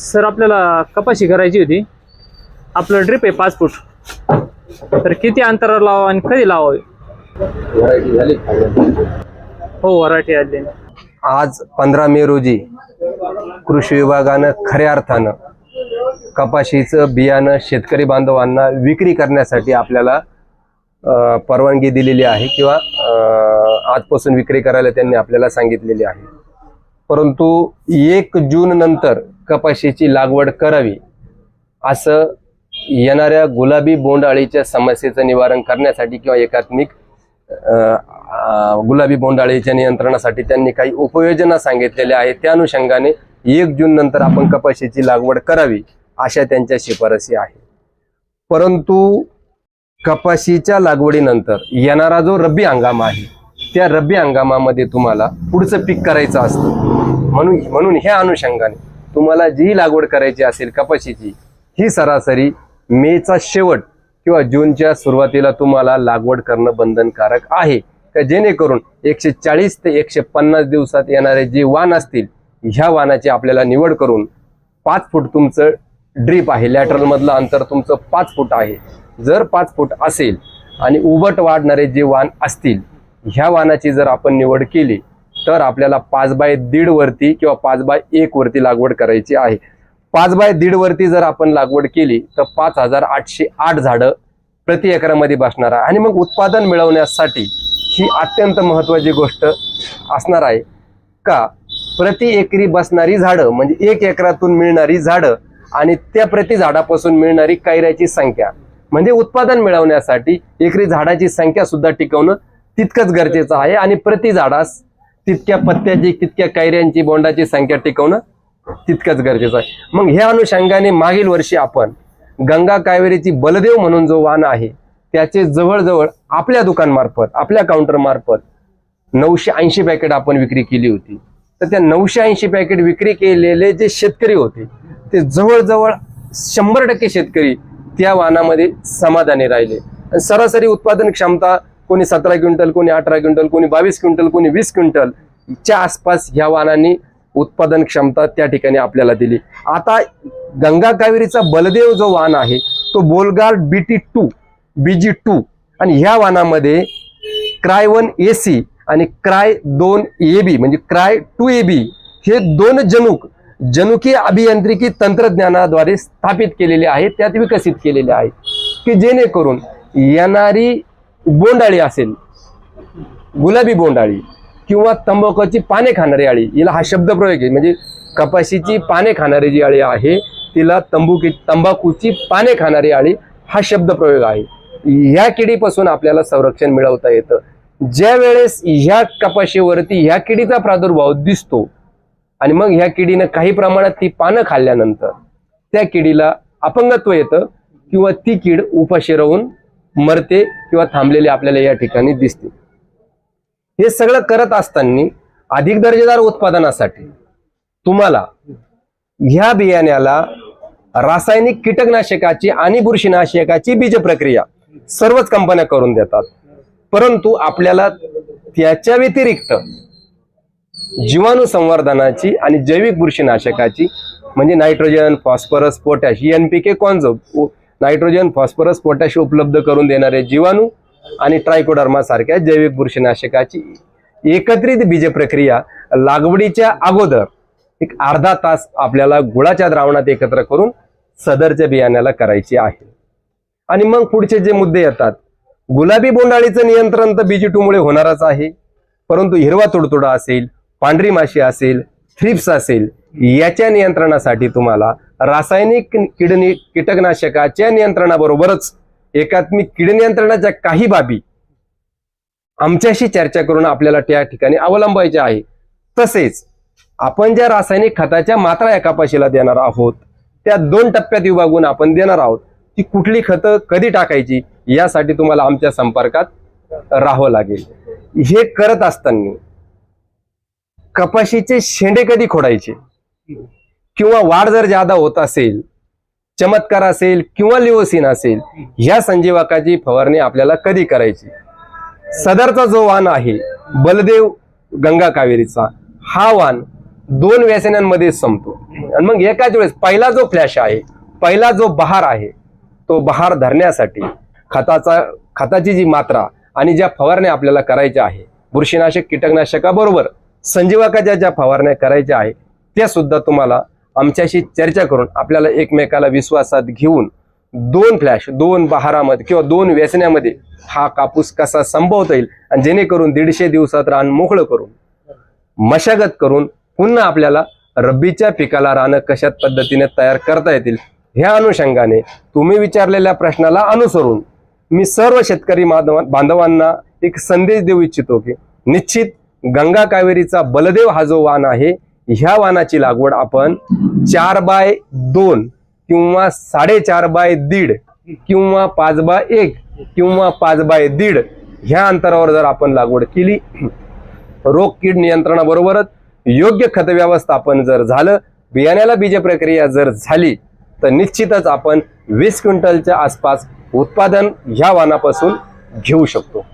Sir आपल्याला कपाशी करायची होती. आपलं ड्रिप आहे पाच फूट. तर किती अंतरावर लावा आणि कधी लावावी? व्हरायटी झाली. हो वराठी आली. आज पंधरा मे रोजी कृषी विभागानं खऱ्या अर्थानं कपाशीचं बियाणं शेतकरी बांधवांना विक्री करण्यासाठी आपल्याला परवानगी दिलेली आहे किंवा आजपासून विक्री करायला त्यांनी आपल्याला सांगितलेली आहे. परंतु एक जून नंतर कपाशीची लागवड करावी असं येणाऱ्या गुलाबी बोंडाळीच्या समस्येचं निवारण करण्यासाठी किंवा एकात्मिक गुलाबी बोंडाळीच्या नियंत्रणासाठी त्यांनी काही उपयोजना सांगितलेल्या आहेत. त्या अनुषंगाने एक जून नंतर आपण कपाशीची लागवड करावी अशा त्यांच्या शिफारसी आहे परंतु कपाशीच्या लागवडीनंतर येणारा जो रब्बी हंगाम आहे त्या रब्बी हंगामामध्ये तुम्हाला पुढचं पीक करायचं असतं. म्हणून म्हणून ह्या अनुषंगाने तुम्हाला जी लागवड करायची असेल कपाशीची ही सरासरी मेचा शेवट किंवा जूनच्या सुरुवातीला तुम्हाला लागवड करणं बंधनकारक आहे. का जेणेकरून एकशे चाळीस ते एकशे पन्नास दिवसात येणारे जे वाण असतील ह्या वाणाची आपल्याला निवड करून पाच फूट तुमचं ड्रीप आहे. लॅटरल मधलं अंतर तुमचं पाच फूट आहे. जर पाच फूट असेल आणि उबट वाढणारे जे वाण असतील ह्या वाणाची जर आपण निवड केली तर आपल्याला पाच बाय दीड वरती किंवा पाच बाय एक वरती लागवड करायची आहे. पाच बाय दीड वरती जर आपण लागवड केली तर पाच हजार आठशे आठ झाडं प्रति एकरामध्ये बसणार आहे. आणि मग उत्पादन मिळवण्यासाठी ही अत्यंत महत्वाची गोष्ट असणार आहे. का? प्रति एकरी बसणारी झाडं म्हणजे एक एकरातून मिळणारी झाडं आणि त्या प्रति झाडापासून मिळणारी कैऱ्याची संख्या. म्हणजे उत्पादन मिळवण्यासाठी एकरी झाडाची संख्या सुद्धा टिकवणं तितकंच गरजेचं आहे आणि प्रति झाडास तितक्या पत्त्याची तितक्या कैऱ्यांची बोंडाची संख्या टिकवणं तितकंच गरजेचं आहे. मग ह्या अनुषंगाने मागील वर्षी आपण गंगा कावेरीची बलदेव म्हणून जो वाहन आहे त्याचे जवळजवळ आपल्या दुकानमार्फत आपल्या काउंटरमार्फत नऊशे ऐंशी पॅकेट आपण विक्री केली होती. तर त्या नऊशे ऐंशी पॅकेट विक्री केलेले जे शेतकरी होते ते जवळजवळ शंभर टक्के शेतकरी त्या वाहनामध्ये समाधानी राहिले. आणि सरासरी उत्पादन क्षमता कोणी सतरा क्विंटल कोणी अठरा क्विंटल कोणी बावीस क्विंटल कोणी वीस क्विंटल च्या आसपास ह्या वाहनांनी उत्पादन क्षमता त्या ठिकाणी आपल्याला दिली. आता गंगा कावेरीचा बलदेव जो वाहन आहे तो Bollgard BT two BG two आणि ह्या वाहनामध्ये क्राय वन ए सी आणि क्राय दोन ए बी म्हणजे क्राय टू ए बी हे दोन जनुक जनुकीय अभियांत्रिकी तंत्रज्ञानाद्वारे स्थापित केलेले आहेत त्यात विकसित केलेले आहे की जेणेकरून येणारी बोंडाळी असेल गुलाबी बोंडाळी किंवा तंबाखूची पाने खाणारी आळी हिला हा शब्द प्रयोग आहे. म्हणजे कपाशीची पाने खाणारी जी आळी आहे तिला तंबुकी तंबाखूची पाने खाणारी आळी हा शब्द प्रयोग आहे. ह्या किडीपासून आपल्याला संरक्षण मिळवता येतं. ज्या वेळेस ह्या कपाशीवरती ह्या किडीचा प्रादुर्भाव दिसतो आणि मग ह्या किडीनं काही प्रमाणात ती पानं खाल्ल्यानंतर त्या किडीला अपंगत्व येतं किंवा ती कीड उपाशी राहून मरते किंवा थांबलेले आपल्याला या ठिकाणी दिसते. हे सगळं करत असताना अधिक दर्जेदार उत्पादनासाठी तुम्हाला ह्या बियाण्याला रासायनिक कीटकनाशकाची आणि बुरशीनाशकाची बीज प्रक्रिया सर्वच कंपन्या करून देतात. परंतु आपल्याला त्याच्या व्यतिरिक्त जीवाणू संवर्धनाची आणि जैविक बुरशीनाशकाची म्हणजे नायट्रोजन फॉस्फरस पोटॅश एन कॉन्झो नायट्रोजन फॉस्फरस पोटॅश उपलब्ध करून देणारे जीवाणू आणि ट्रायकोडर्मा सारख्या जैविक बुरशीनाशकाची एकत्रित बीज प्रक्रिया लागवडीच्या अगोदर एक अर्धा तास आपल्याला गुळाच्या द्रावणात एकत्र करून सदरच्या बियाण्याला करायची आहे. आणि मग पुढचे जे मुद्दे येतात गुलाबी बोंडाळीचं नियंत्रण तर बीजीटूमुळे होणारच आहे. परंतु हिरवा तुडतुडा असेल पांढरी माशी असेल थ्रिप्स असेल याच्या नियंत्रणासाठी तुम्हाला रासायनिक किडनी कीटकनाशकाच्या नियंत्रणाबरोबरच एकात्मिक कीड नियंत्रणाच्या काही बाबी आमच्याशी चर्चा करून आपल्याला त्या ठिकाणी अवलंबायच्या आहे. तसेच आपण ज्या रासायनिक खताच्या मात्रा या कपाशीला देणार आहोत त्या दोन टप्प्यात विभागून आपण देणार आहोत ती कुठली खतं कधी टाकायची यासाठी तुम्हाला आमच्या संपर्कात राहावं लागेल. हे करत असताना कपाशीचे शेंडे कधी खोडायचे? किंवा वाढ जर जादा होत असेल चमत्कार असेल किंवा लिओसिन असेल ह्या संजीवकाची फवारणी आपल्याला कधी करायची? सदरचा जो वाण आहे बलदेव गंगा कावेरीचा हा वाण दोन व्यसनांमध्ये संपतो. आणि मग एकाच वेळेस पहिला जो फ्लॅश आहे पहिला जो बहार आहे तो बहार धरण्यासाठी खताचा खताची जी मात्रा आणि ज्या फवारण्या आपल्याला करायच्या आहे बुरशीनाशक कीटकनाशकाबरोबर संजीवकाच्या ज्या फवारण्या करायच्या आहे त्या सुद्धा तुम्हाला आमच्याशी चर्चा करून आपल्याला एकमेकाला विश्वासात घेऊन दोन फ्लॅश दोन बहारामध्ये किंवा दोन व्यसनामध्ये हा कापूस कसा संपवता येईल आणि जेणेकरून दीडशे दिवसात रान मोकळं करून मशागत करून पुन्हा आपल्याला रब्बीच्या पिकाला रानं कशा पद्धतीने तयार करता येतील ह्या अनुषंगाने तुम्ही विचारलेल्या प्रश्नाला अनुसरून मी सर्व शेतकरी माधव- बांधवांना एक संदेश देऊ इच्छितो की निश्चित गंगा कावेरीचा बलदेव हा जो वाण आहे ह्या वाणाची लागवड आपण चार बाय दोन किंवा साडेचार बाय दीड किंवा पाच बाय एक किंवा पाच बाय दीड ह्या अंतरावर जर आपण लागवड केली रोग कीड नियंत्रणाबरोबरच योग्य खत व्यवस्थापन जर झालं बियाण्याला बीज प्रक्रिया जर झाली तर निश्चितच आपण वीस क्विंटलच्या आसपास उत्पादन ह्या वाणापासून घेऊ शकतो.